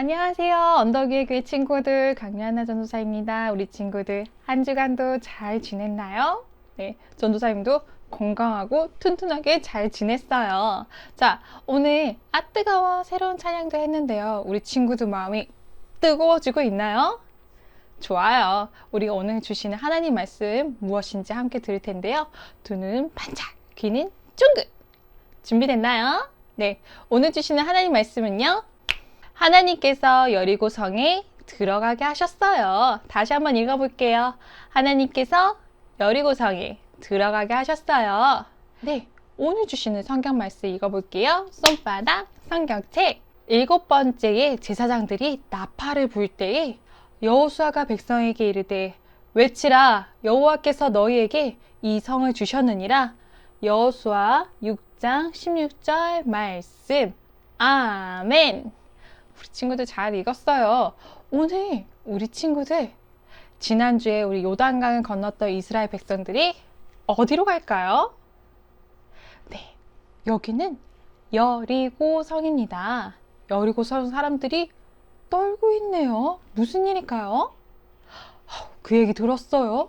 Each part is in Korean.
안녕하세요. 언덕위의 교회 친구들 강연아 전도사입니다. 우리 친구들 한 주간도 잘 지냈나요? 네, 전도사님도 건강하고 튼튼하게 잘 지냈어요. 자, 오늘 아뜨가와 새로운 찬양도 했는데요. 우리 친구들 마음이 뜨거워지고 있나요? 좋아요. 우리 오늘 주시는 하나님 말씀 무엇인지 함께 들을 텐데요. 두 눈은 반짝, 귀는 쫑긋. 준비됐나요? 네. 오늘 주시는 하나님 말씀은요. 하나님께서 여리고 성에 들어가게 하셨어요. 다시 한번 읽어볼게요. 하나님께서 여리고 성에 들어가게 하셨어요. 네. 오늘 주시는 성경 말씀 읽어볼게요. 손바닥 성경책. 일곱 번째에 제사장들이 나팔을 불 때에 여호수아가 백성에게 이르되 외치라 여호와께서 너희에게 이 성을 주셨느니라 여호수아 6장 16절 말씀 아멘 우리 친구들 잘 읽었어요 오늘 우리 친구들 지난주에 우리 요단강을 건넜던 이스라엘 백성들이 어디로 갈까요? 네 여기는 여리고 성입니다 여리고 성 사람들이 떨고 있네요. 무슨 일일까요? 그 얘기 들었어요.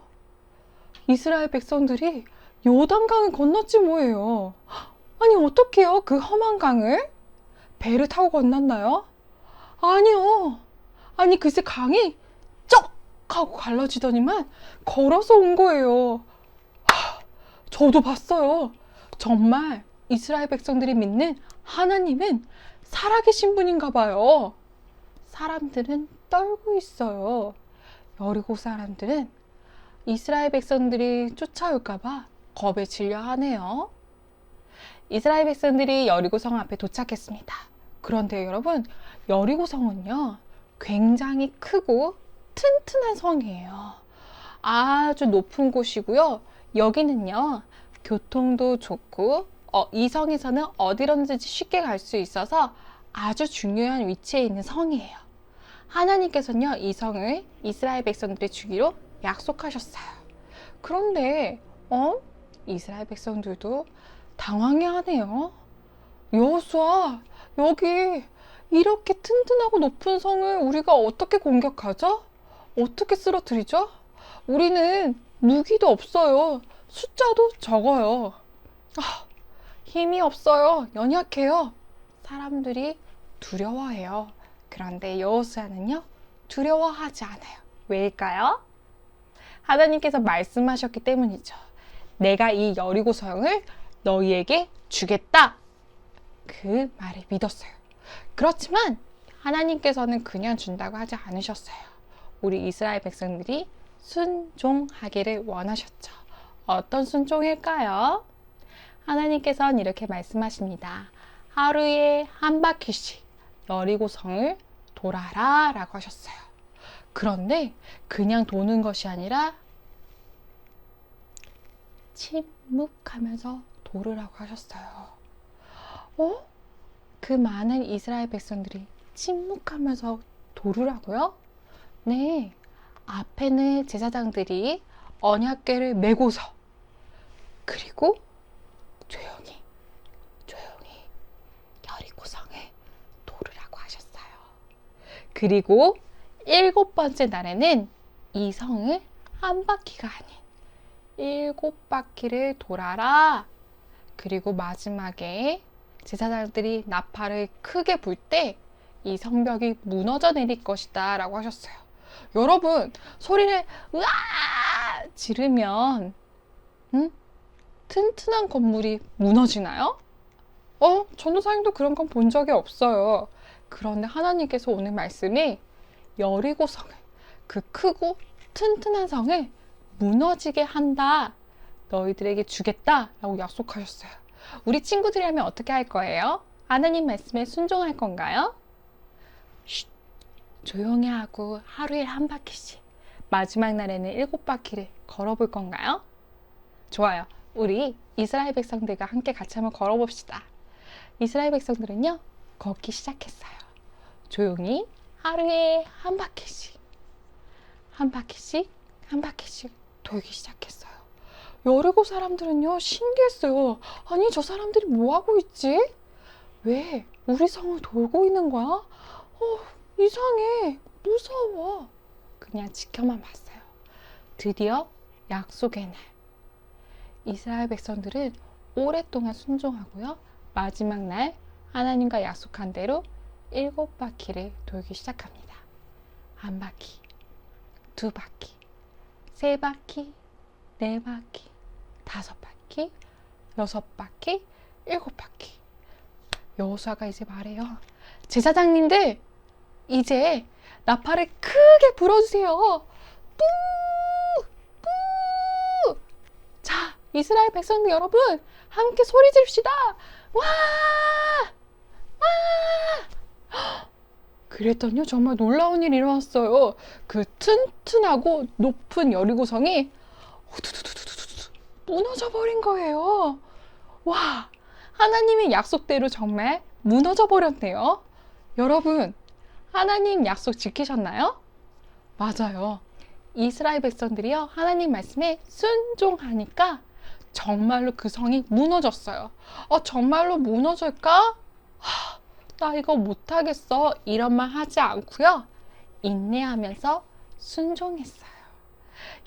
이스라엘 백성들이 요단강을 건넜지 뭐예요. 아니 어떡해요? 그 험한 강을 배를 타고 건넜나요? 아니요. 아니 글쎄 강이 쩍 하고 갈라지더니만 걸어서 온 거예요. 하, 저도 봤어요. 정말 이스라엘 백성들이 믿는 하나님은 살아계신 분인가 봐요. 사람들은 떨고 있어요. 여리고 사람들은 이스라엘 백성들이 쫓아올까봐 겁에 질려 하네요. 이스라엘 백성들이 여리고 성 앞에 도착했습니다. 그런데 여러분, 여리고성은요, 굉장히 크고 튼튼한 성이에요. 아주 높은 곳이고요. 여기는요, 교통도 좋고, 어, 이 성에서는 어디로든지 쉽게 갈 수 있어서 아주 중요한 위치에 있는 성이에요. 하나님께서는요, 이 성을 이스라엘 백성들의 주기로 약속하셨어요. 그런데, 어? 이스라엘 백성들도 당황해 하네요. 여호수아, 여기 이렇게 튼튼하고 높은 성을 우리가 어떻게 공격하죠? 어떻게 쓰러뜨리죠? 우리는 무기도 없어요. 숫자도 적어요. 아, 힘이 없어요. 연약해요. 사람들이 두려워해요. 그런데 여호수아는요 두려워하지 않아요. 왜일까요? 하나님께서 말씀하셨기 때문이죠. 내가 이 여리고 성을 너희에게 주겠다. 그 말을 믿었어요. 그렇지만 하나님께서는 그냥 준다고 하지 않으셨어요. 우리 이스라엘 백성들이 순종하기를 원하셨죠. 어떤 순종일까요? 하나님께서는 이렇게 말씀하십니다. 하루에 한 바퀴씩 여리고성을 돌아라 라고 하셨어요. 그런데 그냥 도는 것이 아니라 침묵하면서 돌으라고 하셨어요. 어? 그 많은 이스라엘 백성들이 침묵하면서 돌으라고요? 네. 앞에는 제사장들이 언약궤를 메고서 그리고 조용히 조용히 여리고성에 돌으라고 하셨어요. 그리고 일곱 번째 날에는 이 성을 한 바퀴가 아닌 일곱 바퀴를 돌아라. 그리고 마지막에 제사장들이 나팔을 크게 불 때 이 성벽이 무너져 내릴 것이다 라고 하셨어요. 여러분, 소리를 으아! 지르면, 응? 튼튼한 건물이 무너지나요? 어? 전도사님도 그런 건 본 적이 없어요. 그런데 하나님께서 오늘 말씀이 여리고 성을, 그 크고 튼튼한 성을 무너지게 한다. 너희들에게 주겠다. 라고 약속하셨어요. 우리 친구들이라면 어떻게 할 거예요? 하나님 말씀에 순종할 건가요? 쉿, 조용히 하고 하루에 한 바퀴씩 마지막 날에는 일곱 바퀴를 걸어볼 건가요? 좋아요. 우리 이스라엘 백성들과 함께 같이 한번 걸어봅시다. 이스라엘 백성들은요, 걷기 시작했어요. 조용히 하루에 한 바퀴씩, 한 바퀴씩, 한 바퀴씩 돌기 시작했어요. 여리고 사람들은요, 신기했어요. 아니, 저 사람들이 뭐 하고 있지? 왜 우리 성을 돌고 있는 거야? 어, 이상해. 무서워. 그냥 지켜만 봤어요. 드디어 약속의 날. 이스라엘 백성들은 오랫동안 순종하고요. 마지막 날 하나님과 약속한 대로 일곱 바퀴를 돌기 시작합니다. 한 바퀴, 두 바퀴, 세 바퀴, 네 바퀴, 다섯 바퀴, 여섯 바퀴, 일곱 바퀴. 여호수아가 이제 말해요. 제사장님들 이제 나팔을 크게 불어주세요. 뿌! 뿌! 자, 이스라엘 백성들 여러분, 함께 소리 지릅시다. 와! 와! 그랬더니요, 정말 놀라운 일이 일어났어요. 그 튼튼하고 높은 여리고성이 무너져 버린 거예요. 와! 하나님의 약속대로 정말 무너져 버렸네요. 여러분, 하나님 약속 지키셨나요? 맞아요. 이스라엘 백성들이요, 하나님 말씀에 순종하니까 정말로 그 성이 무너졌어요. 어, 정말로 무너질까? 하, 나 이거 못하겠어. 이런 말 하지 않고요. 인내하면서 순종했어요.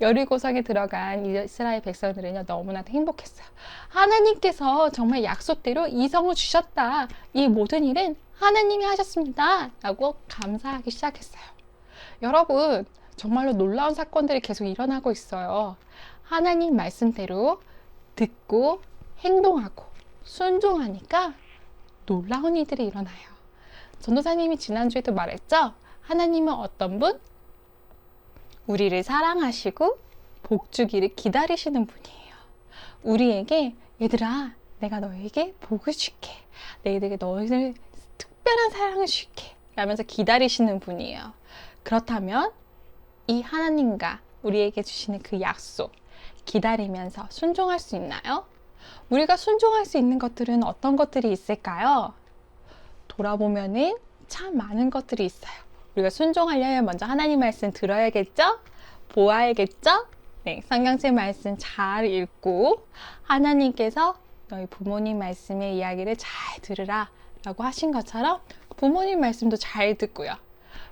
여리고성에 들어간 이스라엘 백성들은요, 너무나도 행복했어요. 하나님께서 정말 약속대로 이 성을 주셨다. 이 모든 일은 하나님이 하셨습니다. 라고 감사하기 시작했어요. 여러분, 정말로 놀라운 사건들이 계속 일어나고 있어요. 하나님 말씀대로 듣고 행동하고 순종하니까 놀라운 일들이 일어나요. 전도사님이 지난주에도 말했죠? 하나님은 어떤 분? 우리를 사랑하시고 복 주기를 기다리시는 분이에요. 우리에게 얘들아, 내가 너에게 복을 줄게. 내게 너희를 특별한 사랑을 줄게. 라면서 기다리시는 분이에요. 그렇다면 이 하나님과 우리에게 주시는 그 약속 기다리면서 순종할 수 있나요? 우리가 순종할 수 있는 것들은 어떤 것들이 있을까요? 돌아보면은 참 많은 것들이 있어요. 우리가 순종하려면 먼저 하나님 말씀 들어야겠죠? 보아야겠죠? 네, 성경책 말씀 잘 읽고 하나님께서 너희 부모님 말씀의 이야기를 잘 들으라 라고 하신 것처럼 부모님 말씀도 잘 듣고요.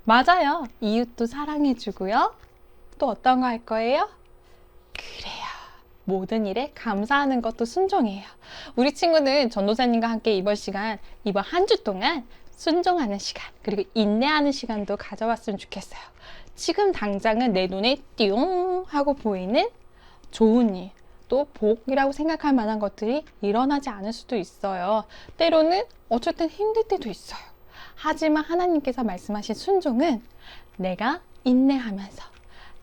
맞아요. 이웃도 사랑해주고요. 또 어떤 거 할 거예요? 그래요. 모든 일에 감사하는 것도 순종이에요. 우리 친구는 전도사님과 함께 이번 시간, 이번 한 주 동안 순종하는 시간, 그리고 인내하는 시간도 가져왔으면 좋겠어요. 지금 당장은 내 눈에 띠용 하고 보이는 좋은 일, 또 복이라고 생각할 만한 것들이 일어나지 않을 수도 있어요. 때로는 땐 힘들 때도 있어요. 하지만 하나님께서 말씀하신 순종은 내가 인내하면서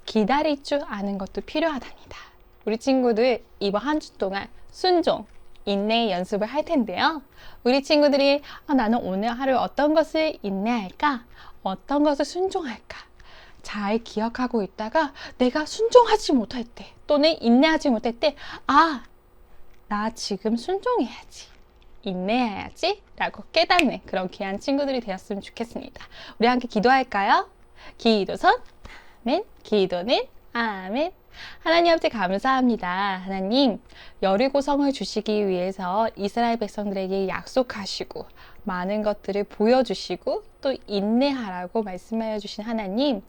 기다릴 줄 아는 것도 필요하답니다. 우리 친구들 이번 한 주 동안 순종, 인내의 연습을 할 텐데요. 우리 친구들이 아, 나는 오늘 하루 어떤 것을 인내할까? 어떤 것을 순종할까? 잘 기억하고 있다가 내가 순종하지 못할 때 또는 인내하지 못할 때 아, 나 지금 순종해야지. 인내해야지. 라고 깨닫는 그런 귀한 친구들이 되었으면 좋겠습니다. 우리 함께 기도할까요? 기도선, 아멘. 기도는 아멘. 하나님 아버지 감사합니다. 하나님, 여리고 성을 주시기 위해서 이스라엘 백성들에게 약속하시고 많은 것들을 보여주시고 또 인내하라고 말씀하여 주신 하나님,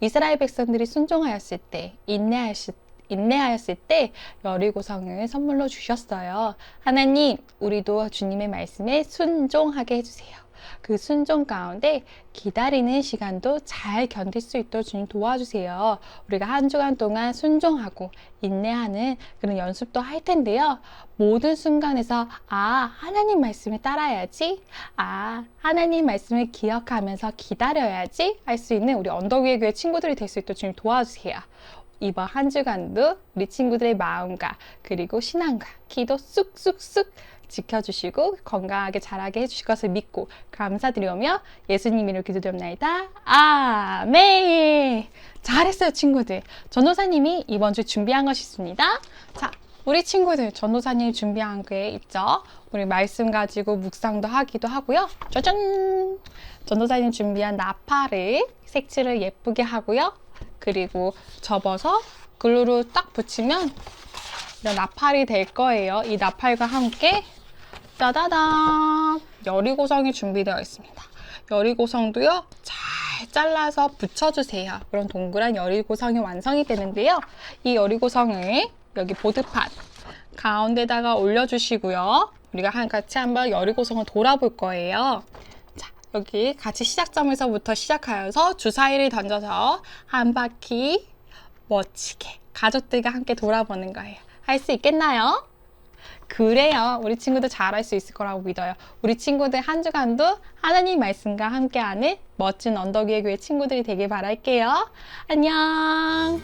이스라엘 백성들이 순종하였을 때, 인내하였을 때 인내하였을 때 여리고성을 선물로 주셨어요. 하나님, 우리도 주님의 말씀에 순종하게 해주세요. 그 순종 가운데 기다리는 시간도 잘 견딜 수 있도록 주님 도와주세요. 우리가 한 주간 동안 순종하고 인내하는 그런 연습도 할 텐데요. 모든 순간에서 아, 하나님 말씀을 따라야지. 아, 하나님 말씀을 기억하면서 기다려야지 할 수 있는 우리 언덕 위의 교회 친구들이 될 수 있도록 주님 도와주세요. 이번 한 주간도 우리 친구들의 마음과 그리고 신앙과 기도 쑥쑥쑥 지켜주시고 건강하게 자라게 해주실 것을 믿고 감사드리오며 예수님 이름으로 기도드립니다. 아멘. 잘했어요 친구들. 전도사님이 이번 주 준비한 것이 있습니다. 자, 우리 친구들 전도사님이 준비한 게 있죠. 우리 말씀 가지고 묵상도 하기도 하고요. 짜잔! 전도사님 준비한 나팔을 색칠을 예쁘게 하고요. 그리고 접어서 글루로 딱 붙이면 나팔이 될 거예요. 이 나팔과 함께 짜다단 여리고성이 준비되어 있습니다. 여리고성도요 잘잘 잘라서 붙여주세요. 그럼 동그란 여리고성이 완성이 되는데요. 이 여리고성을 여기 보드판 가운데다가 올려주시고요. 우리가 한 같이 한번 여리고성을 돌아볼 거예요. 자, 여기 같이 시작점에서부터 시작하여서 주사위를 던져서 한 바퀴 멋지게 가족들과 함께 돌아보는 거예요. 할 수 있겠나요? 그래요. 우리 친구들 잘할 수 있을 거라고 믿어요. 우리 친구들 한 주간도 하나님 말씀과 함께하는 멋진 언덕 위의 교회 친구들이 되길 바랄게요. 안녕.